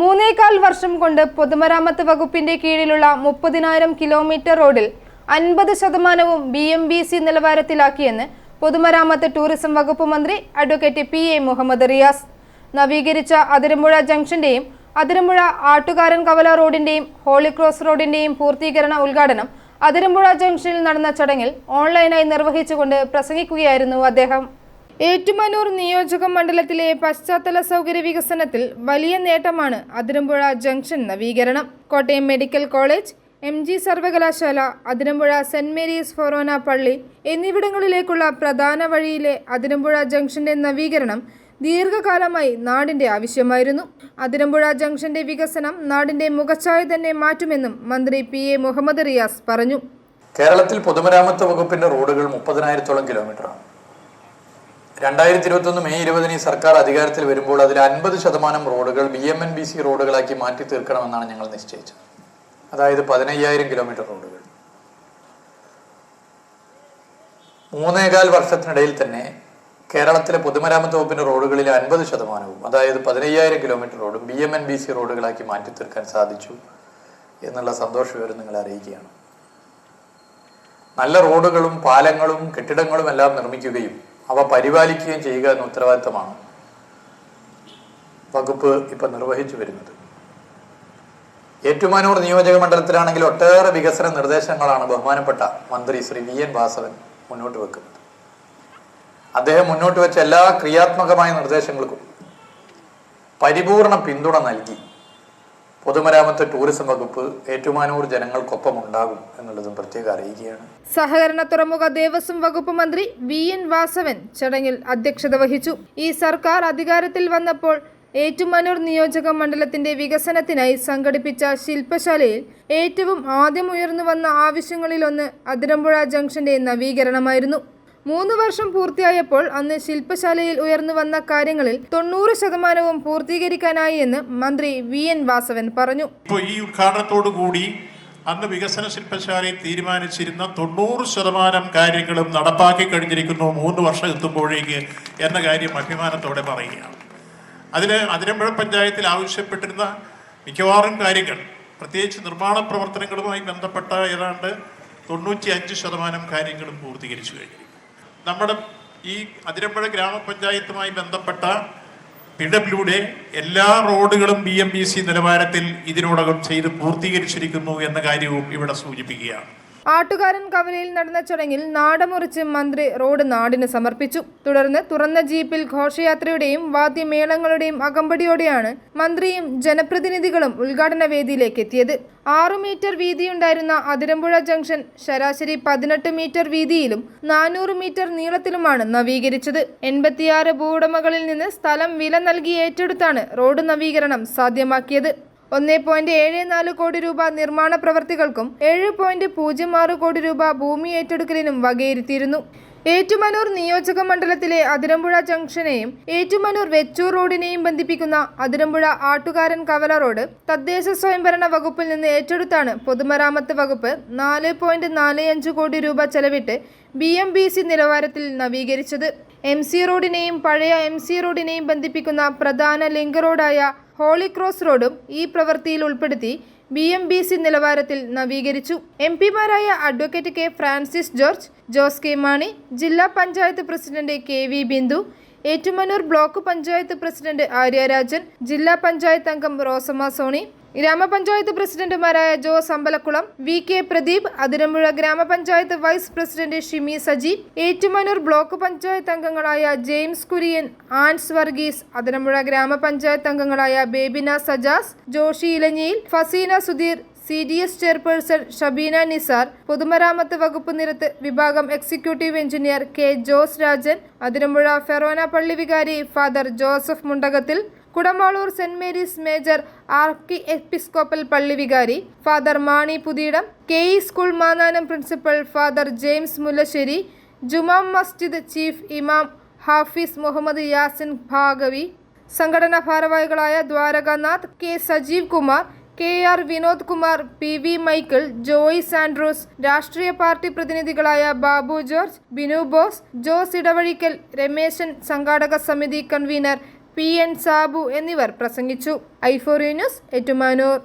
മൂന്നേകാൽ വർഷം കൊണ്ട് പൊതുമരാമത്ത് വകുപ്പിന്റെ കീഴിലുള്ള മുപ്പതിനായിരം കിലോമീറ്റർ റോഡിൽ അൻപത് ശതമാനവും ബി എം ബി സി നിലവാരത്തിലാക്കിയെന്ന് പൊതുമരാമത്ത് ടൂറിസം വകുപ്പ് മന്ത്രി advocate P A Muhammad Riyas. നവീകരിച്ച അതിരമ്പുഴ ജംഗ്ഷന്റെയും അതിരമ്പുഴ ആട്ടുകാരൻ കവല റോഡിന്റെയും ഹോളിക്രോസ് റോഡിന്റെയും പൂർത്തീകരണ ഉദ്ഘാടനം അതിരമ്പുഴ ജംഗ്ഷനിൽ നടന്ന ചടങ്ങിൽ ഓൺലൈനായി നിർവഹിച്ചുകൊണ്ട് പ്രസംഗിക്കുകയായിരുന്നു അദ്ദേഹം. ഏറ്റുമാനൂർ നിയോജക മണ്ഡലത്തിലെ പശ്ചാത്തല സൗകര്യ വികസനത്തിൽ വലിയ നേട്ടമാണ് അതിരമ്പുഴ ജംഗ്ഷൻ നവീകരണം. Kottayam medical college M G സർവകലാശാല അതിരമ്പുഴ സെന്റ് മേരീസ് ഫൊറോന പള്ളി എന്നിവിടങ്ങളിലേക്കുള്ള പ്രധാന വഴിയിലെ അതിരമ്പുഴ ജംഗ്ഷന്റെ നവീകരണം ദീർഘകാലമായി നാടിന്റെ ആവശ്യമായിരുന്നു. അതിരമ്പുഴ ജംഗ്ഷന്റെ വികസനം നാടിന്റെ മുഖച്ഛായ തന്നെ മാറ്റുമെന്നും മന്ത്രി പി എ മുഹമ്മദ് റിയാസ് പറഞ്ഞു. കേരളത്തിൽ പൊതുമരാമത്ത് വകുപ്പിന്റെ റോഡുകൾ മുപ്പതിനായിരത്തോളം കിലോമീറ്ററാണ്. രണ്ടായിരത്തി ഇരുപത്തൊന്ന് മെയ് ഇരുപതിന് ഈ സർക്കാർ അധികാരത്തിൽ വരുമ്പോൾ അതിൽ അൻപത് ശതമാനം റോഡുകൾ B M N B C റോഡുകളാക്കി മാറ്റി തീർക്കണമെന്നാണ് ഞങ്ങൾ നിശ്ചയിച്ചത്. അതായത് പതിനയ്യായിരം കിലോമീറ്റർ റോഡുകൾ. മൂന്നേകാൽ വർഷത്തിനിടയിൽ തന്നെ കേരളത്തിലെ പൊതുമരാമത്ത് വകുപ്പിന്റെ റോഡുകളിലെ അൻപത് ശതമാനവും അതായത് പതിനയ്യായിരം കിലോമീറ്റർ റോഡും B M N B C റോഡുകളാക്കി മാറ്റി തീർക്കാൻ സാധിച്ചു എന്നുള്ള സന്തോഷ വിവരം നിങ്ങളെ അറിയിക്കുകയാണ്. നല്ല റോഡുകളും പാലങ്ങളും കെട്ടിടങ്ങളും എല്ലാം നിർമ്മിക്കുകയും അവ പരിപാലിക്കുകയും ചെയ്യുക എന്ന ഉത്തരവാദിത്തമാണ് വകുപ്പ് ഇപ്പം നിർവഹിച്ചു വരുന്നത്. ഏറ്റുമാനൂർ നിയോജക മണ്ഡലത്തിലാണെങ്കിൽ ഒട്ടേറെ വികസന നിർദ്ദേശങ്ങളാണ് ബഹുമാനപ്പെട്ട മന്ത്രി ശ്രീ വി എൻ വാസവൻ മുന്നോട്ട് വെക്കുന്നത്. അദ്ദേഹം മുന്നോട്ട് വെച്ച എല്ലാ ക്രിയാത്മകമായ നിർദ്ദേശങ്ങൾക്കും പരിപൂർണ പിന്തുണ നൽകി. പൊതുമരാമത്ത് ടൂറിസം വകുപ്പ് ഏറ്റുമാനൂർ ജനങ്ങൾക്കൊപ്പം ഉണ്ടാകും എന്നുള്ളതും പ്രത്യേകം അറിയിക്കുകയാണ്. സഹകരണ തുറമുഖ ദേവസ്വം വകുപ്പ് മന്ത്രി വി എൻ വാസവൻ ചടങ്ങിൽ അധ്യക്ഷത വഹിച്ചു. ഈ സർക്കാർ അധികാരത്തിൽ വന്നപ്പോൾ ഏറ്റുമാനൂർ നിയോജക മണ്ഡലത്തിന്റെ വികസനത്തിനായി സംഘടിപ്പിച്ച ശില്പശാലയിൽ ഏറ്റവും ആദ്യം ഉയർന്നു വന്ന ആവശ്യങ്ങളിലൊന്ന് അതിരമ്പുഴ ജംഗ്ഷന്റെ നവീകരണമായിരുന്നു. മൂന്ന് വർഷം പൂർത്തിയായപ്പോൾ അന്ന് ശില്പശാലയിൽ ഉയർന്നു വന്ന കാര്യങ്ങളിൽ തൊണ്ണൂറ് ശതമാനവും പൂർത്തീകരിക്കാനായി എന്ന് മന്ത്രി വി എൻ വാസവൻ പറഞ്ഞു. ഇപ്പോൾ ഈ ഉദ്ഘാടനത്തോടു കൂടി അന്ന് വികസന ശില്പശാലയിൽ തീരുമാനിച്ചിരുന്ന തൊണ്ണൂറ് ശതമാനം കാര്യങ്ങളും നടപ്പാക്കി കഴിഞ്ഞിരിക്കുന്നു മൂന്ന് വർഷം എത്തുമ്പോഴേക്ക് എന്ന കാര്യം അഭിമാനത്തോടെ പറയുകയാണ്. അതിന് അതിരമ്പുഴ പഞ്ചായത്തിൽ ആവശ്യപ്പെട്ടിരുന്ന മിക്കവാറും കാര്യങ്ങൾ പ്രത്യേകിച്ച് നിർമ്മാണ പ്രവർത്തനങ്ങളുമായി ബന്ധപ്പെട്ട ഏതാണ്ട് തൊണ്ണൂറ്റി അഞ്ച് ശതമാനം കാര്യങ്ങളും പൂർത്തീകരിച്ചു കഴിഞ്ഞു നമ്മുടെ ഈ അതിരമ്പുഴ ഗ്രാമപഞ്ചായത്തുമായി ബന്ധപ്പെട്ട പിഴപ്പിലൂടെ എല്ലാ റോഡുകളും ബി എം ബി സി നിലവാരത്തിൽ ഇതിനോടകം ചെയ്ത് പൂർത്തീകരിച്ചിരിക്കുന്നു എന്ന കാര്യവും ഇവിടെ സൂചിപ്പിക്കുകയാണ്. ആട്ടുകാരൻ കവലയിൽ നടന്ന ചടങ്ങിൽ നാടമുറിച്ച് മന്ത്രി റോഡ് നാടിന് സമർപ്പിച്ചു. തുടർന്ന് തുറന്ന ജീപ്പിൽ ഘോഷയാത്രയുടെയും വാദ്യമേളങ്ങളുടെയും അകമ്പടിയോടെയാണ് മന്ത്രിയും ജനപ്രതിനിധികളും ഉദ്ഘാടന വേദിയിലേക്ക് എത്തിയത്. ആറു മീറ്റർ വീതിയുണ്ടായിരുന്ന അതിരമ്പുഴ ജംഗ്ഷൻ ശരാശരി പതിനെട്ട് മീറ്റർ വീതിയിലും നാനൂറ് മീറ്റർ നീളത്തിലുമാണ് നവീകരിച്ചത്. എൺപത്തിയാറ് ഭൂവുടമകളിൽ നിന്ന് സ്ഥലം വില നൽകി ഏറ്റെടുത്താണ് റോഡ് നവീകരണം സാധ്യമാക്കിയത്. ഒന്നേ പോയിന്റ് ഏഴ് നാല് കോടി രൂപ നിർമ്മാണ പ്രവർത്തികൾക്കും ഏഴ് പോയിന്റ് പൂജ്യം ആറ് കോടി രൂപ ഭൂമി ഏറ്റെടുക്കലിനും വകയിരുത്തിയിരുന്നു. ഏറ്റുമാനൂർ നിയോജക മണ്ഡലത്തിലെ അതിരമ്പുഴ ജംഗ്ഷനെയും ഏറ്റുമാനൂർ വെച്ചൂർ റോഡിനെയും ബന്ധിപ്പിക്കുന്ന അതിരമ്പുഴ ആട്ടുകാരൻ കവല റോഡ് തദ്ദേശ സ്വയംഭരണ വകുപ്പിൽ നിന്ന് ഏറ്റെടുത്താണ് പൊതുമരാമത്ത് വകുപ്പ് നാല് പോയിന്റ് നാല് അഞ്ച് കോടി രൂപ ചെലവിട്ട് ബി എം ബി സി നിലവാരത്തിൽ നവീകരിച്ചത്. എം സി റോഡിനെയും പഴയ എം സി റോഡിനെയും ബന്ധിപ്പിക്കുന്ന പ്രധാന ലിങ്ക് റോഡായ ഹോളി ക്രോസ് റോഡും ഈ പ്രവൃത്തിയിൽ ഉൾപ്പെടുത്തി ബി എം ബി സി നിലവാരത്തിൽ നവീകരിച്ചു. M പിമാരായ advocate K Francis George Jose K Mani ജില്ലാ panchayat president K V Bindu Ettumanoor block panchayat president Aryarajan ജില്ലാ പഞ്ചായത്ത് അംഗം റോസമ്മ സോണി ഗ്രാമപഞ്ചായത്ത് പ്രസിഡന്റുമാരായ Jose Ambalakkulam V K Pradeep Athirampuzha ഗ്രാമപഞ്ചായത്ത് vice president Shimi Saji Ettumanoor block panchayat അംഗങ്ങളായ James Kurian Ans Varghese Athirampuzha ഗ്രാമപഞ്ചായത്ത് അംഗങ്ങളായ Bebina Sajas Joshy Elanjiyil Faseena Sudheer C D S chairperson Shabeena Nisar പൊതുമരാമത്ത് വകുപ്പ് നിരത്ത് വിഭാഗം executive engineer K Jose Rajan Athirampuzha forane പള്ളി വികാരി father Joseph Mundakathil Kudamaloor saint Mary's major archiepiscopal പള്ളി വികാരി father Mani Puthiyidam K E school Mannanam principal father James Mullassery Juma Masjid chief ഇമാം ഹാഫിസ് മുഹമ്മദ് യാസിൻ ഭാഗവി സംഘടനാ ഭാരവാഹികളായ Dwarakanath K Sajeev Kumar K R Vinod Kumar P V Michael Joy Andrews രാഷ്ട്രീയ party പ്രതിനിധികളായ Babu George Binu Bose Jose Edavazhikkal Rameshan സംഘാടക സമിതി convener P N Sabu എന്നിവർ പ്രസംഗിച്ചു. ഐഫോറിയ ന്യൂസ് ഏറ്റുമാനൂർ.